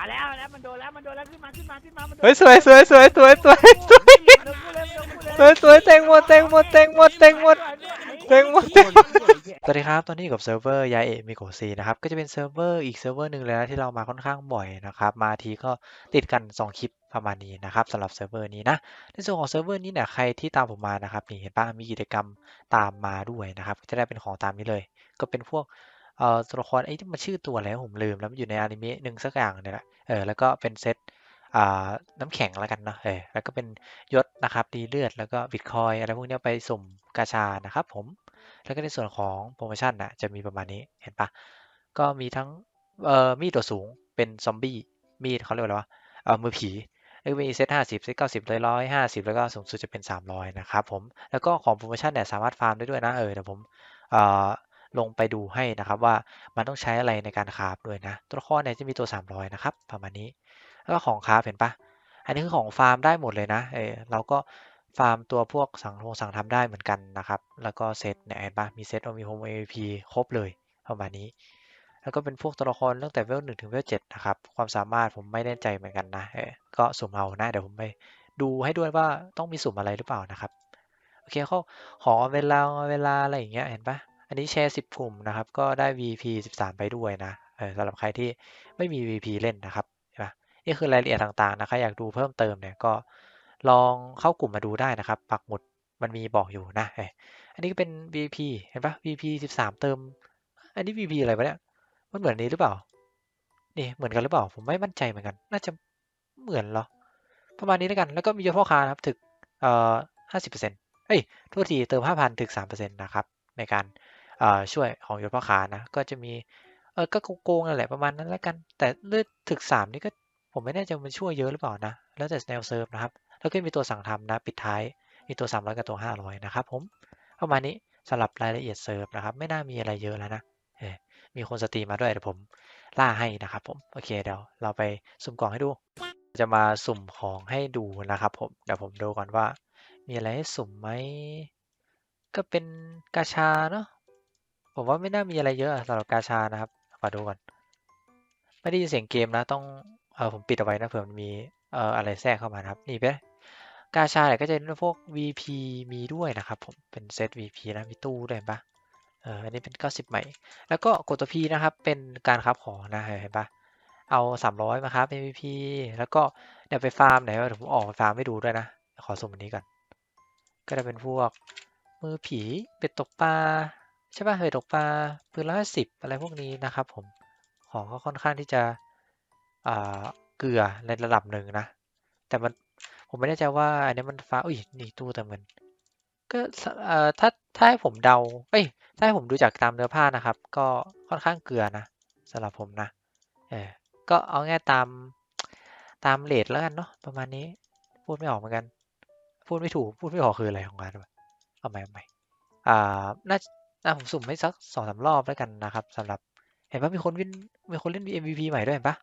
มาแล้วแล้วมันโดนแล้วมันโดนแล้วขึ้นมาขึ้นมาขึ้นมามันโดนเฮ้ยสวยสวยสวยสวยสวยสวยโดนกูเลยสวยสวยแตงหมดแตงหมดแตงหมดแตงหมดแตงหมดแตงหมดสวัสดีครับ ตอนนี้อยู่กับเซิร์ฟเวอร์ยาเอะมิโกซีนะครับ ก็จะเป็นเซิร์ฟเวอร์อีกเซิร์ฟเวอร์หนึ่งเลยนะที่เรามาค่อนข้างบ่อยนะครับ มาทีก็ติดกัน 2 คลิปประมาณนี้นะครับสำหรับเซิร์ฟเวอร์นี้นะ ในส่วนของเซิร์ฟเวอร์นี้เนี่ยใครที่ตามผมมานะครับนี่เห็นป่ะมีกิจกรรมตามมาด้วยนะครับ จะได้เป็นของตามนี้เลย ก็เป็นพวก เอ่อตัวละครไอ้ที่มันชื่อตัวอะไรวผมลืมแล้วมันอยู่ในอนิเมะหนึ่งสักอย่างเนี่ยแหละเออแล้วก็เป็นเซตอ่าน้ำแข็งแล้วกันเนาะเออแล้วก็เป็นยศนะครับดีเลือดแล้วก็บิตคอยอะไรพวกนี้ไปสุ่มกาชานะครับผมแล้วก็ในส่วนของโปรโมชั่นนะจะมีประมาณนี้เห็นปะก็มีทั้งเอ่อมีดตัวสูงเป็นซอมบี้มีดเขาเรียกว่าอะไรวะเอ่อมือผีแล้วก็มีเซตห้าสิบเซตเก้าสิบร้อยห้าสิบแล้วก็สูงสุดจะเป็นสามร้อยนะครับผมแล้วก็ของโปรโมชั่นเนี่ยสามารถฟาร์มได้ด้วยนะเออเดี๋ยวผมเอ่อ ลงไปดูให้นะครับว่ามันต้องใช้อะไรในการคราฟด้วยนะ ตัวละครเนี่ยจะมีตัว 300 นะครับ ประมาณนี้ แล้วก็ของคราฟเห็นปะอันนี้คือของฟาร์มได้หมดเลยนะเออเราก็ฟาร์มตัวพวกสั่งทงสั่งทำได้เหมือนกันนะครับ แล้วก็เซตเนี่ยเห็นปะมีเซตมีโฮม AVP ครบเลยประมาณนี้ แล้วก็เป็นพวกตัวละครตั้งแต่เวลหนึ่งถึงเวลเจ็ดนะครับ ความสามารถผมไม่แน่ใจเหมือนกันนะเออก็สุ่มเอานะ เดี๋ยวผมไปดูให้ด้วยว่าต้องมีสุ่มอะไรหรือเปล่านะครับ โอเคเขาขอเวลาเวลาอะไรอย่างเงี้ยเห็นปะ อันนี้แชร์ 10 กลุ่มนะครับ ก็ได้ VP 13 ไปด้วยนะเออสำหรับใครที่ไม่มี VP เล่นนะครับเห็นปะนี่คือรายละเอียดต่างๆนะคะอยากดูเพิ่มเติมเนี่ยก็ลองเข้ากลุ่มมาดูได้นะครับ ปักหมุดมันมีบอกอยู่นะเอออันนี้ก็เป็น VP เห็นปะ VP 13 เติม อันนี้ VP อะไรวะเนี่ย มันเหมือนนี้หรือเปล่า นี่เหมือนกันหรือเปล่า ผมไม่มั่นใจเหมือนกัน น่าจะเหมือนเหรอ ประมาณนี้แล้วกัน แล้วก็มียศพ่อค้านะครับ ถึกเอ่อห้าสิบเปอร์เซ็นต์เอ้ยโทษที เติมห้าพันถึกสามเปอร์เซ็นะครับ ในการ ช่วยของยศพ่อค้านะ ก็จะมีเออก็โกงๆนั่นแหละประมาณนั้นแล้วกัน แต่เลือดถึกสามนี่ก็ผมไม่แน่ใจมันช่วยเยอะหรือเปล่านะ แล้วแต่แนวเซิร์ฟนะครับ แล้วก็มีตัวสั่งทำนะ ปิดท้ายมีตัวสามร้อยกับตัวห้าร้อยนะครับผมประมาณนี้สำหรับรายละเอียดเซิร์ฟนะครับ ไม่น่ามีอะไรเยอะแล้วนะมีคนสตรีมมาด้วยเดี๋ยวผมล่าให้นะครับผม โอเคเดี๋ยวเราไปสุ่มกล่องให้ดู จะมาสุ่มของให้ดูนะครับผม เดี๋ยวผมดูก่อนว่า มีอะไรให้สุ่มไหม ก็เป็นกาชาเนาะ ผมว่าไม่น่ามีอะไรเยอะสำหรับกาชานะครับขอดูก่อนไม่ได้ยินเสียงเกมนะต้องเออผมปิดเอาไว้นะเผื่อมันมีเอ่ออะไรแทรกเข้ามานะครับ นี่ไปกาชาเนี่ยก็จะเป็นพวก VP มีด้วยนะครับ ผมเป็นเซต VP นะมีตู้ด้วยเห็นปะเอออันนี้เป็น 90 ใหม่ แล้วก็กดตัว P นะครับ เป็นการครับของนะเห็นปะเอา 300 มาครับ MVP แล้วก็เดี๋ยวไปฟาร์มไหนวะเดี๋ยวผมออกไปฟาร์มให้ดูด้วยนะ ขอสุ่มอันนี้ก่อน ก็จะเป็นพวกมือผีเป็ดตกปลา ใช่ป่ะเป็ดตกปลาปืนละห้าสิบอะไรพวกนี้นะครับ ผมของก็ค่อนข้างที่จะอ่าเกลือในระดับหนึ่งนะ แต่มันผมไม่แน่ใจว่าอันนี้มันฟ้าอุ้ยนี่ตู้เติมเงินก็เอ่อถ้าถ้าให้ผมเดาเอ้ยถ้าให้ผมดูจากตามเนื้อผ้านะครับ ก็ค่อนข้างเกลือนะสำหรับผมนะเออก็เอาง่ายตามตามเลทแล้วกันเนาะประมาณนี้ พูดไม่ออกเหมือนกัน พูดไม่ถูกพูดไม่ออกคืออะไรของงานวะเอาใหม่เอาใหม่อ่าน่า น่าผมสุ่มให้สักสองสามรอบแล้วกันนะครับสำหรับเห็นปะมีคนวินมีคนเล่น MVP ใหม่ด้วยเห็นปะ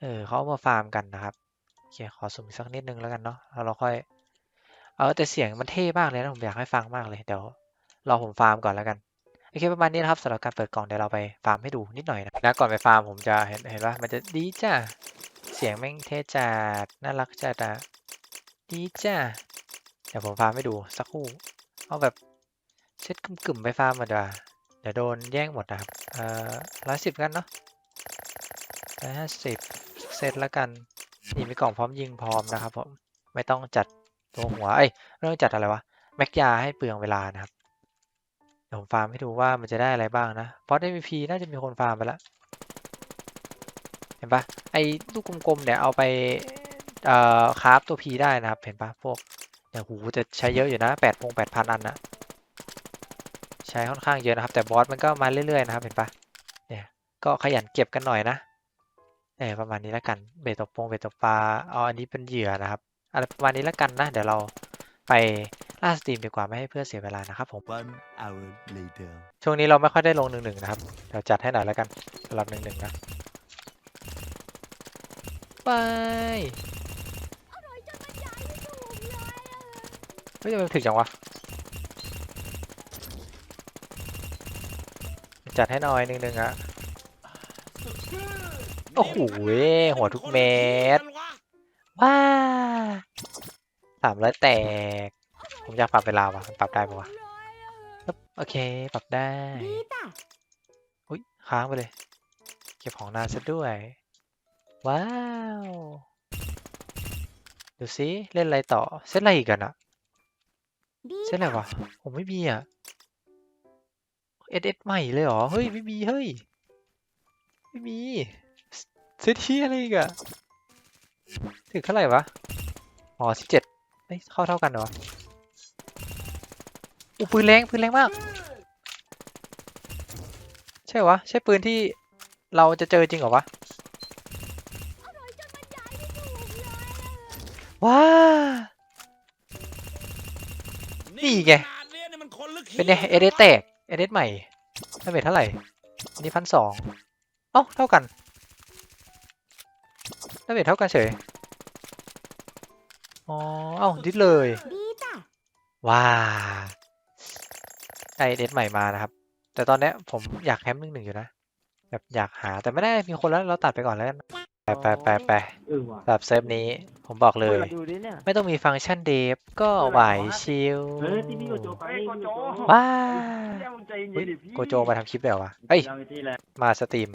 เออเขาเอามาฟาร์มกันนะครับโอเคขอสุ่มสักนิดนึงแล้วกันเนาะแล้วเราค่อย เออแต่เสียงมันเท่มากเลยนะผมอยากให้ฟังมากเลยเดี๋ยวรอผมฟาร์มก่อนแล้วกันโอเคประมาณนี้นะครับสำหรับการเปิดกล่องเดี๋ยวเราไปฟาร์มให้ดูนิดหน่อยนะแล้วก่อนไปฟาร์มผมจะเห็นเห็นว่ามันจะดีจ้าเสียงแม่งเท่จัดน่ารักจัดอะดีจ้าเดี๋ยวผมฟาร์มให้ดูสักครู่เอาแบบ เซตกึ่มๆไปฟาร์มมาดีกว่าเดี๋ยวโดนแย่งหมดนะครับเอ่อร้อยสิบกันเนาะร้อยห้าสิบเซตแล้วกันนี่มีกล่องพร้อมยิงพร้อมนะครับผมไม่ต้องจัดตัวหัว เอ้ยเรื่องจัดอะไรวะแม็กยาให้เปลืองเวลานะครับเดี๋ยวผมฟาร์มให้ดูว่ามันจะได้อะไรบ้างนะเพราะ MVP น่าจะมีคนฟาร์มไปแล้วเห็นปะไอ้ลูกกลมๆเนี่ยเอาไปเอ่อคราฟตัว P ได้นะครับ เห็นปะพวกเนี่ยหูจะใช้เยอะอยู่นะแปดพงแปดพันอันนะ ใช้ค่อนข้างเยอะนะครับ แต่บอสมันก็มาเรื่อยๆนะครับเห็นปะเนี่ยก็ขยันเก็บกันหน่อยนะเออประมาณนี้แล้วกันเบ็ดตกปงเบ็ดตกปลาเอาอันนี้เป็นเหยื่อนะครับอะไรประมาณนี้แล้วกันนะ เดี๋ยวเราไปล่าสตรีมดีกว่าไม่ให้เพื่อนเสียเวลานะครับผม One hour later. ช่วงนี้เราไม่ค่อยได้ลงหนึ่งหนึ่งนะครับ เดี๋ยวจัดให้หน่อยแล้วกันสำหรับหนึ่งหนึ่งนะ ไปเฮ้ยทำไมมันถึงจังวะ จัดให้หน่อยหนึ่งหนึ่งอะโอ้โหหัวทุกเม็ดว้าสามร้อยแตก ผมอยากปรับเวลาว่ะปรับได้ปะวะโอเค ปรับได้ อุ้ยค้างไปเลย เก็บของนานซะด้วย ว้าว ดูซิเล่นอะไรต่อเซตอะไรอีกกันอะเซตอะไรวะ ผมไม่มีอะ เอสเอสใหม่เลยเหรอ เฮ้ย ไม่มี เฮ้ย ไม่มีเซตที่อะไรอีกอะถึงเท่าไหร่วะ อ๋อสิบเจ็ดเฮ้ยเข้าเท่ากันเหรอวะอู้ปืนแรง ปืนแรงมาก ใช่วะ ใช่ปืนที่เราจะเจอจริงเหรอวะ ว้า นี่ไง เป็นไงเอเดแตก เอเดใหม่ดาเมจเท่าไหร่ อันนี้พันสองเอ้าเท่ากันดาเมจเท่ากันเฉย อ๋อ เอ้าดิดเลย ว้าไอเดใหม่มานะครับ แต่ตอนนี้ผมอยากแคมป์หนึ่งหนึ่งอยู่นะ แบบอยากหาแต่ไม่ได้มีคนแล้วเราตัดไปก่อนแล้วกัน ไปไปไปไปเออว่ะสำหรับเซิร์ฟนี้ผมบอกเลยดูดิเนี่ยไม่ต้องมีฟังก์ชันเดฟก็ไหวชิลเฮ้ยที่นี่โกโจไปโกโจ ว้าเนี่ยมึงใจเฮ้เย็ยนดิพี่โกโจมาทำคลิปแล้ววะเอ้ยที่แหละมาสตรีม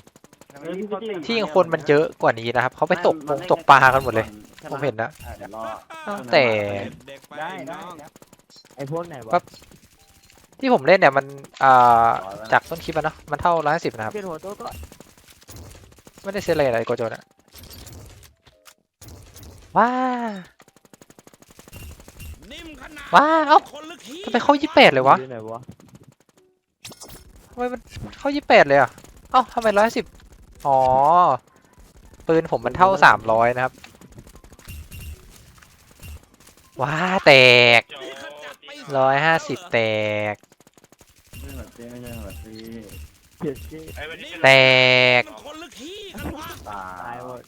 เออพี่ที่คนมันเยอะกว่านี้นะครับเขาไปตกปงตกปลากันหมดเลย ผมเห็นนะเดี๋ยวรออ้าวแต่ได้ได้ไอ้พวกไหนวะปั๊บ ที่ผมเล่นเนี่ยมันอ่าจากต้นคลิปอะเนาะมันเท่าร้อยสิบนะครับ เปลี่ยนหัวโต๊ะก็ไม่ได้เซตอะไรอะไรโกโจนะ ว้าว้าเอ้าทำไมเข้ายี่แปดเลยวะอยู่ไหนวะทำไมมันเข้ายี่แปดเลยอะเอ้าทำไมร้อยสิบอ๋อ ปืนผมมันเท่าสามร้อยนะครับ ว้าแตกร้อยห้าสิบแตกไม่เหมือนเจ๊ไม่ใช่เหมือนที่เปลี่ยนชื่อแตกตาตายยหมด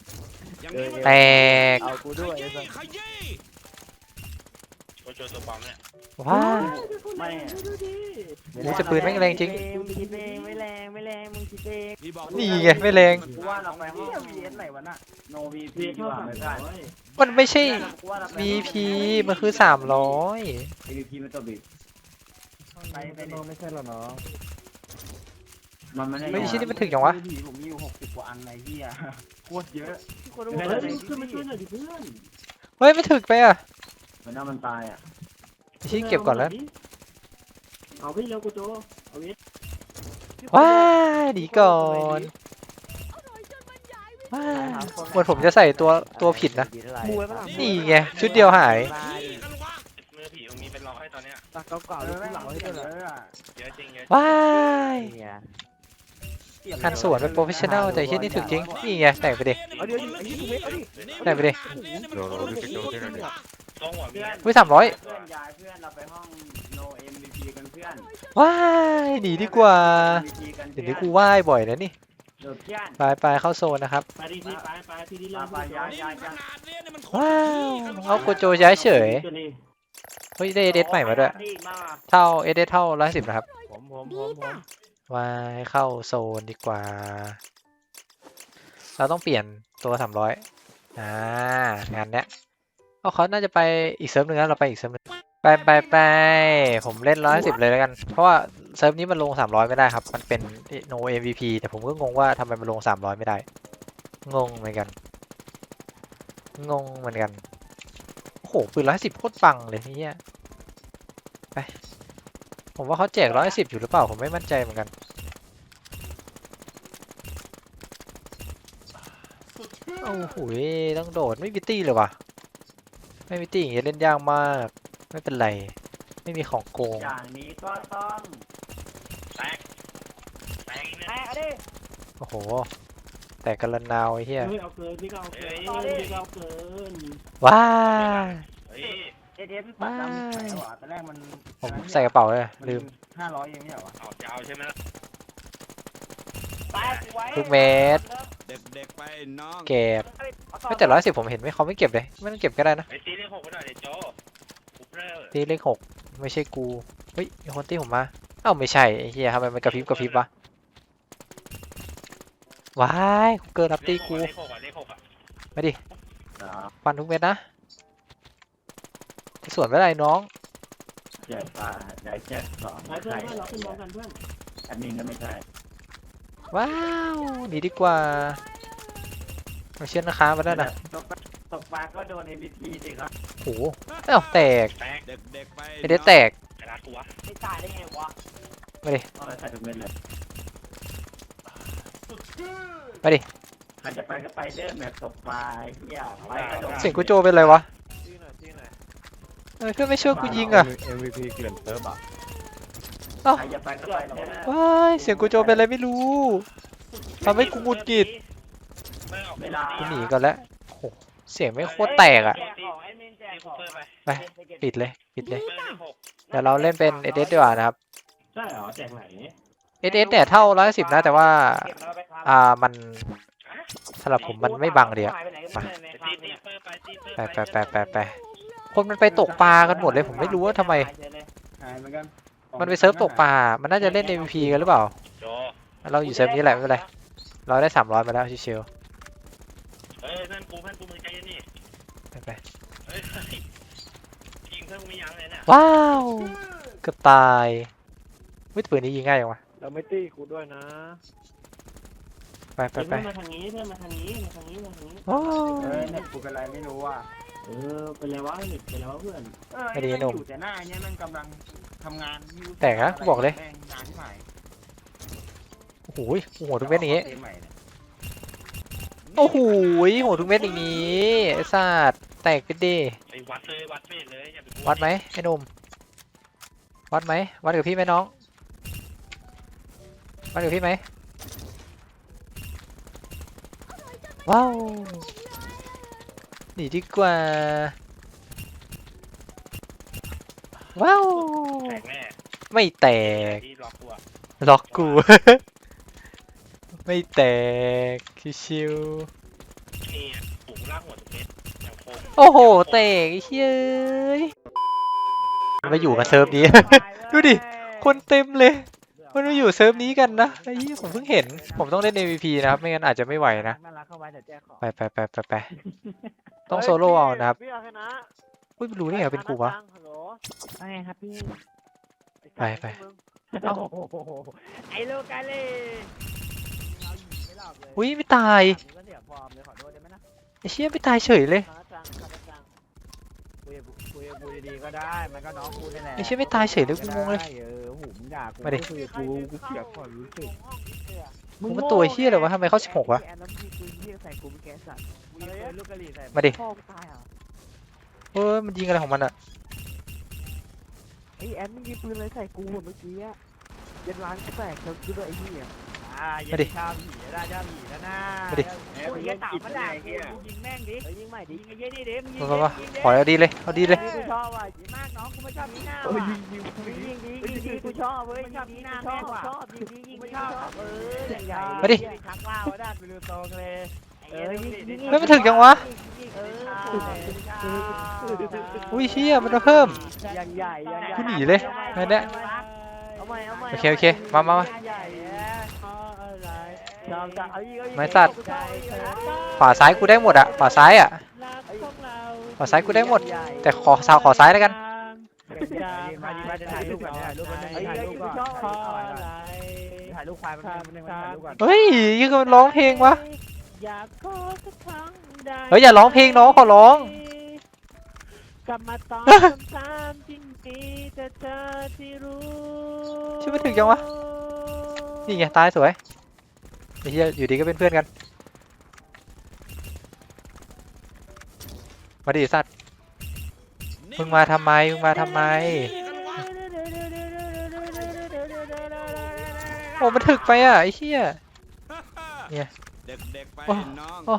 แตกเอากูด้วยไอ้สัสว้า ไม่โอ้ยแต่ปืนแม่งแรงจริง มึงคิดเองไม่แรงไม่แรงมึงคิดเองนี่ไงไม่แรง กูว่าเราไปห้องวีเอสไหนวะน่ะโนวีพีดีกว่าไม่ได้มันไม่ใช่ กูว่าเราไป VP มันคือสามร้อยวีพีมันตัวบิดไปไปโนไม่ใช่หรอน้อง มันไม่ได้ไม่ใช่นี่มันถึงยังวะผมมีอยู่หกสิบกว่าอันในที่อะโคตรเยอะคนรู้เฮ้ว่ายขึ้นมาช่วยหน่อยดิเพื่อนเฮ้ยไม่ถึกไปอะเหมือนน้ามันตายอะชี้เก็บก่อนแล้วเอาพี่เร็วกูโจเอาวิว้ายหนีก่อนว้ายเหมือนผมจะใส่ตัวตัวผิดนะมวยปะล่ะนี่ไงชุดเดียวหายมือผีมึงมีเป็นร้อยตอนเนี้ยตักเก่าๆหรือผู้หลังให้ด้วยเหรอเยอะจริงเยอะว้าย เนี่ยคันสวนเป็นโปรเฟชชั่นแนลแต่ที่นี่ถึกจริงนี่ไงแต่งไปดิเอาเดี๋ยวดิไอ้ยี่สิบเมตรเอาดิแต่งไปดิต้องหัวเมียอุ้ยสามร้อยเพื่อนย้ายเพื่อนเราไปห้องโนเอ็มวีพีกันเพื่อนว้ายหนีดีกว่า MVP กันเดี๋ยวเพื่นี้อนกูว่ายบ่อยนะนี่เดี๋ยวเพื่อนไปไปเข้าโซนนะครับไปที่ไปไปที่ที่เริ่มไปย้ายย้ายย้ายว้าวเอาโกโจย้ายเฉยเฮ้ยได้เอเดใหม่มาด้วยที่มาเท่าเอเดเท่าร้อยสิบนะครับผมผมผมผม วายเข้าโซนดีกว่า เราต้องเปลี่ยนตัวสามร้อยอ่างานเนี้ยเอาเขาน่าจะไปอีกเซิร์ฟหนึ่งแล้วเราไปอีกเซิร์ฟหนึ่งไปไปไปผมเล่นร้อยสิบเลยแล้วกัน เพราะว่าเซิร์ฟนี้มันลงสามร้อยไม่ได้ครับ มันเป็น no MVP แต่ผมก็งงว่าทำไมมันลงสามร้อยไม่ได้ งงเหมือนกัน งงเหมือนกัน โอ้โหปืนร้อยสิบโคตรปังเลยเนี่ยไป ผมว่าเขาแจกร้อยสิบอยู่หรือเปล่า ผมไม่มั่นใจเหมือนกัน โอ้โหยต้องโดดไม่มีตี้เลยว่ะ ไม่มีตี้อย่างเงี้ยเล่นยากมาก ไม่เป็นไร ไม่มีของโกง อย่างนี้ก็ต้องแตกแตกอีกแม่เนี่ยเอาดิโอ้โห แต่กันละนาวไอ้เหี้ย เฮ้ยเอาเกินพี่ก็เอาเกินพี่ก็เอาเกินว้า เฮ้ยเอเดพี่ปัดดำไหนวะตอนแรกมันผมใส่กระเป๋าเลยลืมห้าร้อยเองไม่ใช่วะเอาจะเอาใช่ไหมล่ะตายกูไว้ทุกเม็ดเด็กๆไปน้องเก็บไม่แต่ร้อยสิบผมเห็นไม่เขาไม่เก็บเลยไม่ต้องเก็บก็ได้นะไอ้ตีเลขหกไปหน่อยเดี๋ยวโจกูเปรี้ยวตีเลขหกไม่ใช่กูเฮ้ยมีคนตีผมมาเอ้าไม่ใช่ไอ้เหี้ยทำไมมันกระพริบกระพริบวะว้ายเกิดรับตีกูเลขหกอะเลขหกอะมาดิเหรอฟันทุกเม็ดนะ ส่วนไม่ได้น้องเจ็ดปลาได้เจ็ดสองเพื่อนเพื่อนเราขึ้นมองกันเพื่อนอันนี้ก็ไม่ใช่ว้าวหนีดีกว่ามาเชื่อนะคะมาได้นะตกปลาตกปลาก็โดน MVP สิครับโอ้โหเอ้าแตกแตกเด็กเด็กไปไอเด็ดแตกกระดาษกูวะไม่ตายได้ไงวะมาดิเอาไปใส่ถุงเงินเลยมาดิใครจะไปก็ไปเด้อแบบตกปลาเฮียไปกระโดดเสียงกูโจเป็นไรวะ จี้หน่อยจี้หน่อย เออเพื่อนไม่ช่วยกูยิงอะ MVP เกลื่อนเติร์บอะใครจะไปก็ไปเด้อว้ายเสียงกูโจเป็นอะไรไม่รู้ ทำให้กูหงุดหงิดไม่ออกไม่ได้กูหนีก่อนแล้วโอ้โหเสียงไม่โคตรแตกอะแจกของแอดมินแจกตีขคูองเปอร์ไปไป ปิดเลย ปิดเลยเปอร์เลขหกเดี๋ยวเราเล่นเป็นเอเดดีกว่านะครับ ใช่เหรอแจกไหนเอเดเนี่ยเท่าร้อยสิบนะ แต่ว่าเก็บแล้วไปครับอ่า มันสำหรับผมมันไม่บังเดียวหายไปไหนก็ไม่ได้ในไปครัตีบตีเนี่ยเปอร์ไปตีเปอร์ไปไปไปไปไป คนมันไปตกปลากันหมดเลยผมไม่รู้ว่าทำไม หายเหมือนกันมันไปเซิร์ฟตกปลา มันน่าจะเล่น MVP กันหรือเปล่า โจเราอยู่เซิร์ฟนี้แหละไม่เป็นไร เราได้สามร้อยมาแล้วชิวเฮ้ยเพื่อนกูเพื่อนกูมึงใจเย็นนี่ๆไปไปเฮ้ยยิงเพื่อนกูไม่ยั้งเลยเนี่ยว้าวเกือบตายวิปืนนี้ยิงง่ายจังวะเราไม่ตีกูด้วยนะไปไปไปเพื่อนมาทางนี้เพื่อนมาทางนี้มาทางนี้มาทางนี้โอ้เออเนี่ยกูเป็นไรไม่รู้ว่ะ เออเป็นไรวะเน็ตเป็นไรวะเพื่อนเออไอ้แม่งอยู่แต่หน้าเนี่ยมันกำลังทำงานไม่รู้แตกนะกูบอกเลย แม่งนานที่ไหนโอ้โหโอ้โหทุกเม็ดอย่างงี้เกมใหม่เนี่ยโอ้โหโหทุกเม็ดอย่างนี้ไอ้สัตว์แตกไปดิไอ้วัดเลยวัดเฟสเลยอย่าไปกลัววัดไหมไอ้หนุ่มวัดไหมวัดกับพี่ไหมน้องวัดกับพี่ไหมว้าว หนีดีกว่า ว้าว แตกแน่ไม่แตก ที่ล็อกกูอะล็อกกู ไม่แตก ชิวนี่อะหูลากหัวทุกเม็ดอย่างคมๆโอ้โห แตกไอ้เฮ้ยมันมาอยู่กับเซิร์ฟนี้ ดูดิ คนเต็มเลย มันมาอยู่เซิร์ฟนี้กันนะไอ้ยี่ผมเพิ่งเห็น ผมต้องเล่น MVP นะครับ ไม่งั้นอาจจะไม่ไหวนะน่ารักเข้าไว้เดี๋ยวแจกของไปไปไปไปไป ต้องโซโล่เอานะครับพี่เอาชนะอุ้ยไม่รู้นี่ไงเป็นกูวะ ฮัลโหลว่าไงครับพี่ไปไปเอ้าไอ้ลูกกาเล่เราหยิงไม่หลับเลยอุ้ยไม่ตายผมก็เสียฟอร์มเลยขอโทษได้ไหมนะไอ้เชี่ยไม่ตายเฉยเลยคาจังคาจังคุยกับคุยกับกูดีๆก็ได้ มันก็น้องกูนี่แหละไอ้เชี่ยไม่ตายเฉยเลยกูงงเลยเออหูมึงด่ากูมาดิไคุยกับกูกูเสียความรู้สึก มึงมันตัวเฮี้ยเลยวะทำไมเขา16วะ แอนน้ำพริกกูเหี้ยใส่กูเป็นแกสัตว์ กูยิงปืนลูกกะหรี่ใส่มาดิพ่อกูตายเหรอเออมันยิงอะไรของมันอะไอ้แอนมึงยิงปืนอะไรใส่กูอะเมื่อกี้อะเย็นร้านกูแตกเธอคิดว่าไอ้เหี้ยอ่าเย็มาดินชาผีได้ชาผีแล้วนะมาดิโอ้ยเหี้ยต่ามาด่ากูมึงยิงแม่งดิยิงใหม่ดิยิงไอ้เหี้ยนี่ดิมึงยิงมาดิมามายิงดิขอเอาดีเลยเอาดีเลยกูชอบว่ะยิงมากน้องกูไม่ชอบยิงหน้าว่ะยิงยิงยิงยิงยิงกูชอบเว้ยชอบยิงหน้าแม่งว่ะชอบยิงยิงยิงไม่ชอบเออมาดิชักว่าวด้านไปดูตรงเลย เออยิงยิงเฮ้ยมันถึงจังวะ เอออุ้ยเชี่ยมันมาเพิ่ม ยังใหญ่ยังใหญ่กูหนีเลยนั่นแหละเอาใหม่เอาใหม่โอเคโอเคมามามา ใหญ่อะชอบจังเอาอีกเอาอีกไม้สัตว์กูชอบอีกนะขวาซ้ายกูได้หมดอะขวาซ้ายอะขวาซ้ายกูได้หมด แต่ขอสาวขอซ้ายแล้วกัน มาดิมาจะถ่ายรูปก่อนถ่ายรูปก่อนถ่ายรูปก่อนถ่ายรูปควายมันมันถ่ายรูปก่อนเฮ้ยยังมันร้องเพลงวะ อยากขอสักครั้งได้เฮ้ยอย่าร้องเพลงน้องขอร้อง กลับมาตอบคำถามที่มีแต่เธอที่รู้ชื่อมันถึงจังวะ นี่ไงตายสวยไอ้เหี้ยอยู่ดีก็เป็นเพื่อนกัน มาดิสัตว์มึงมาทำไมมึงมาทำไม โอ้มันถึกไปอะไอ้เหี้ย เนี่ย เด็กเด็กไปโอ้น้องโอ้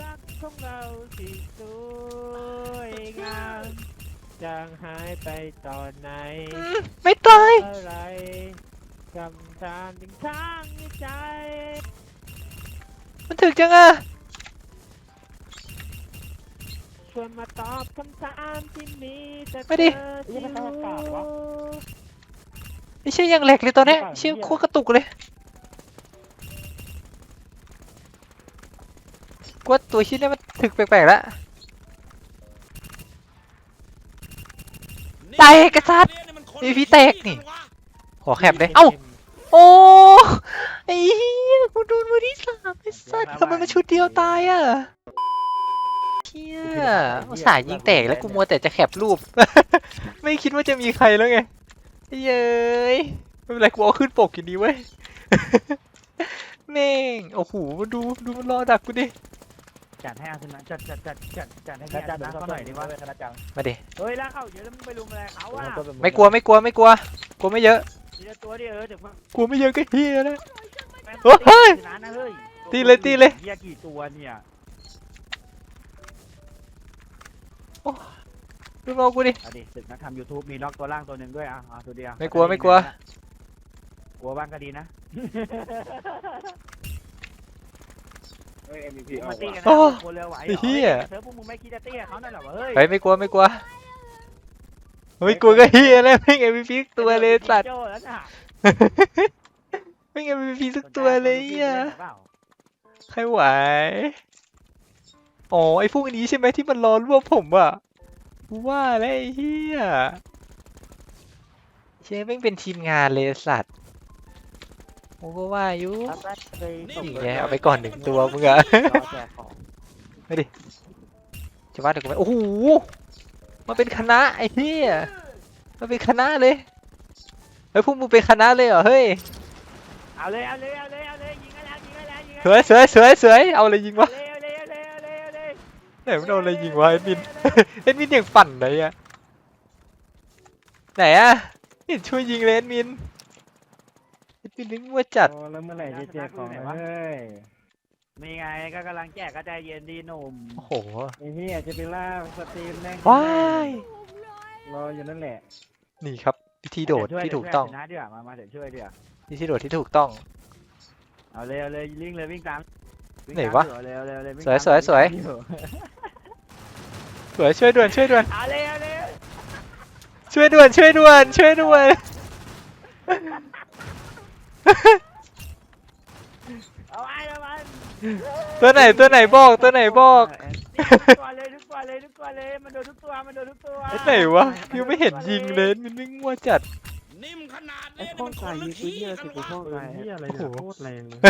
รักของเราที่สวยงามจางหายไปตอนไหนไม่ตาย อะไรกำตามถึงทางในใจมันถึกจังอะชวนมาตอบคำถามที่มีแต่ไม่ดิเธอที่รู้ ไอ้เชี่ยยังแหลกเลยตอนเนี้ยเชี่ยโคตรกระตุกเลย กูว่าตัวชิ้นนี้มันถึกแปลกๆแล้วแตกกระสัดมีพี่แตกนี่ขอแคปเลยเอ้าโอ้ไอ้เหี้ยกูโดนมือที่สามไอ้สัสทำไมมันชุดเดียวตายอะเฮียอุตส่าห์ยิงแตกแล้วกูมัวแต่จะแคปรูป ไม่คิดว่าจะมีใครแล้วไงไอ้เย้ยไม่เป็นไรกูเอาขึ้นปกอยู่ดีเว้ยแม่งโอ้โหดูดูมันรอดักกูดิ จัดให้อาสนะจัดจัดจัดจัดจัดให้แล้วอาจะสดูนะสักเขาหหน่น่ออยยดีดีว่าว่าคณะจังมาดิเฮ้ยแล้วเขาเยอะแล้วมึงไปลุมอะไรเขาอะไม่กลัวไม่กลัวไม่กลัวกลัวไม่เยอะทีละตัวดิเออเดี๋ยวมึงกลัวไม่เยอะก็เฮียแล้วแม่งเฮ้ย ชนะนะเฮ้ยตีเลยตีเลย เฮียกี่ตัวเนี่ยดูมองกูดิ เอาดิศึกนักทำยูทูบมีน็อกตัวล่างตัวหนึ่งด้วยอะเอาตัวเดียวไม่กลัวไม่กลัว กลัวบ้างก็ดีนะ เฮ้ย MVP มาเอาตีกันว่ะนะโอ้กลัวเรือไหวไอ้เหี้ยเซิร์ฟพวกมึงไม่คิดจะตีกับเขาหน่อยเหรอวะเฮ้ยเฮ้ยไม่กลัวไม่กลัวไม่กลัวก็เฮียแล้วไม่ง MVP สักตัวเลยสัตว์โจ้แล้วน่ะไม่ง MVP สักตัวเลยเฮียเปล่าใครไหวอ๋อไอ้พวกนี้ใช่ไหมที่มันรอรวบผมอะกูว่าแล้วไอ้เฮียเชฟแม่งเป็นทีมงานเลยสัตว์ กูก็ว่าอยู่เอาไปไปส่งนี่เลยไงเอาไปก่อนหนึ่งตัวมึงอะ รอแจกของจะว่าแต่กูไม่โอ้โหมาเป็นคณะไอ้เหี้ยมาเป็นคณะเลยเฮ้ยพวกมึงเป็นคณะเลยเหรอเฮ้ยเอาเลยเอาเลยเอาเลยเอาเลยยิงกันแล้วยิงกันแล้วยิงสกันวยสวยสวยสวยเอาอะไรยิงวะเอาเลยเอาเลยเอาเลยเอาเลยเอาเลยไหนมันเอาอะไรยิงวะเอ็ดมิน เอ็ดมินอย่างปั่นไหนอะไหนอะไม่เห็นช่วยยิงเลยเอ็ดมิน เอ็ดมินนึกว่าจัด โอ้แล้วเมื่อไหร่จะแจกของวะเฮ้ยมีไงก็กำลังแจกก็ใจเย็นดีหนุ่มโอ้โห ไอ้เหี้ยจะไปล่าสตรีมแม่งว้าย รออยู่นั่นแหละ นี่ครับวิธีโดดเยวช่วยที่ถูกต้อง เดี๋ยวช่วยชนะดีกว่ามามาเดี๋ยวช่วยดีกว่าวิธีโดดที่ถูกต้อง เอาเลยเอาเลยวิ่งเลยวิ่งตามงไหนตามวะอยู่เอาเลยเอาเลยเอาเลยวิ่งสวยตามสวยสวย วิ่งตามอสวยช่วยด่วนช่วยด่วนเอาเลยเอาเลยช่วยด่วนช่วยด่วนช่วยด่วน เอาไว้เอาไว้ตัวไหนตัวไหนบอกตัวไหนบอกนี่ทุกตัวเลยทุกตัวเลยทุกตัวเลยมันโดนทุกตัวมันโดนทุกตัวไอ้ไหนวะยังไม่เห็นยิงเลยมันไม่งัวจัด นิ่มขนาดไอ้นี้ข้องมันคกายนยิลึงกปืนขี้เหี้ยกัสินกูวะข้องกายเหี้ยอะไรเนี่ยโคตรแรงเลย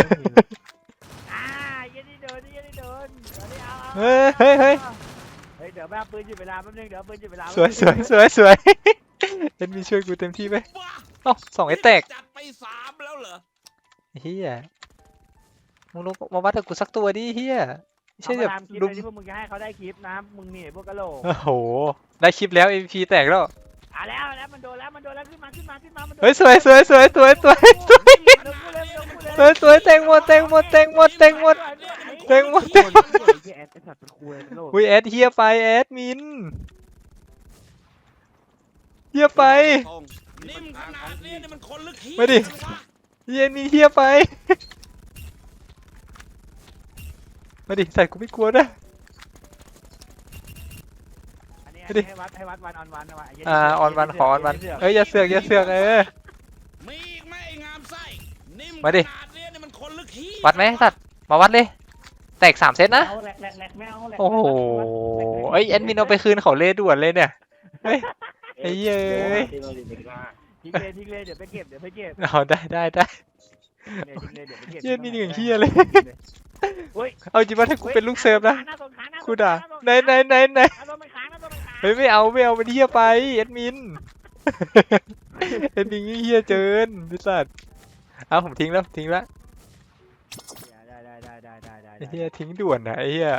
อ่ายันนี่โดนยันนี่โดนเอาดิเอาเอาเฮ้ยเฮ้ยเฮ้ย เฮ้ยเดี๋ยวแม่เอาปืนหยุดเวลาแป๊บนึงเดี๋ยวเอาปืนหยุดเวลาสวยสวยสวยสวยเอ็นมีช่วยกูเต็มที่ไหมว้าเอ้าสองไอ้แตกจัดไปสามแล้วเหรอเฮียมึงลงมาวัดกับกูสักตัวดิเฮียไม่เอาใช่มาแบบทำคลิปลุเลมยที่พวกมึงจะให้เขาได้คลิปนะมึงนี่พวกกะโหลกโอ้โห ได้คลิปแล้ว MVP แตกแล้วอะแล้วแล้วมันโดนแล้วมันโดนแล้วขึ้นมาขึ้นมาขึ้นมามันโดนเฮ้ยสวยสวยสวยสวยสวยสวยนิ่มขโดนนาดกูเลยนี้โดนกูเลยสวยสวยแตงหมดแตงหมดแตงหมดแตงหมดแตงหมดแตงหมดไอ้แอดไอ้สัตว์เป็นคุยโลกอุ้ยแอดเฮียไปแอดมินเฮียไป นิ่มขนาดนี้นี่มันคนลึกขี้มาดิ กันวะเฮียมีเฮียไป มาดิใส่กูไม่กลัวนะ อันนี้ไปดิให้วัดให้วัดวันออนวันนะวะไเหี้ยอ่าออนวันขอออนวันเอ้ยอย่าเสือกอย่าเสือกเออ มีอีกไหมไอ้งามไส้นิ่มมาดิ ขนาดนี้นี่มันคนลึกขี้วัดไหมสัตว์มาวัดเลย แตกสามเซตนะ เอาแหลกแหลกแหลกไม่เอาแหลกโอ้โหเอ้ยแอดมินเอาไปคืนเขาเลยด่วนเลยเนี่ยเฮ้ย ไอ้เย้ยที่เราเรียนกันว่าทิ้งเลยทิ้งเลยเดี๋ยวไปเก็บเดี๋ยวไปเก็บเอาได้ได้ได้ทิ้งเลยทิ้งเลยเดี๋ยวไปเก็บเหี้ยนี่อย่างเหี้ยเลย เฮ้ยเอาจริงว่าถ้ากูเป็นลูกเซิร์ฟนะหาโซนขาหน้าโซกูนด่าขาไหนไหนไหนไหนหน้าโซนมันขาหน้าโซนมันขาเฮ้ยไม่เอาไม่เอามันเฮียไปแอดมินแอดมินเฮียเกินพิสัตว์เอาผมทิ้งแล้วทิ้งแล้วได้ได้ได้ได้ได้ได้ไอ้เฮียทิ้งด่วนนะไอ้เฮีย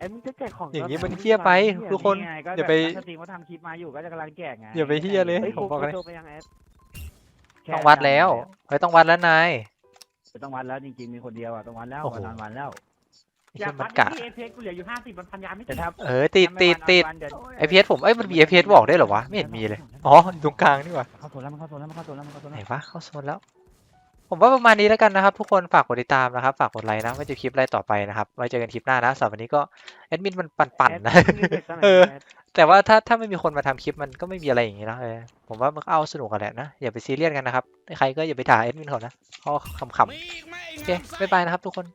ไอ้มึงจะแจกของอย่างนี้มันเหี้ยไปทุกคนไงก็อย่าไปแบบนักสตรีมเขาทำคลิปมาอยู่ก็จะกำลังแจกไงอย่าไปเหี้ยเลยเฮ้ยผมกูบอกเลย โทรไปยังแอดค่ต้องวัดแล้วเฮ้ยต้องวัดแล้วนายต้องวัดแล้วจริงๆมีคนเดียวอะต้องวัดแล้วโอ้โหวันนอนวันแล้ว ไอ้เฮียมันกะเอฟเพกูเหลืออยู่ห้าสิบมันพันยาไม่แต่ติดถ้าเออติดติดติดวันเยวไอพีเอสผมเอ้ยมันมีไอพีเอสบอกได้เหรอวะไม่เห็นมีเลยอ๋ออยู่ตรงกลางนี่หว่าเข้าโซนแล้วมันเข้าโซนแล้วมันเข้าโซนแล้วมันเข้าโซนไหนแล้ววะเข้าโซนแล้ว ผมว่าประมาณนี้แล้วกันนะครับ ทุกคนฝากกดติดตามนะครับ ฝากกดไลค์นะว่าจะคลิปอะไรต่อไปนะครับ ไว้เจอกันคลิปหน้านะสำหรับวันนี้ก็แอดมินมันปั่นๆนะเออแต่ว่าถ้าถ้าไม่มีคนมาทำคลิปมันก็ไม่มีอะไรอย่างนี้นะเออผมว่ามันก็เอาสนุกกันแหละนะอย่าไปซีเรียสกันนะครับใครก็อย่าไปด่าแอดมินเขานะเขาขำมีอีกไหมไอ้ๆโอเคงามไส้บ๊ายบายนะครับทุกคน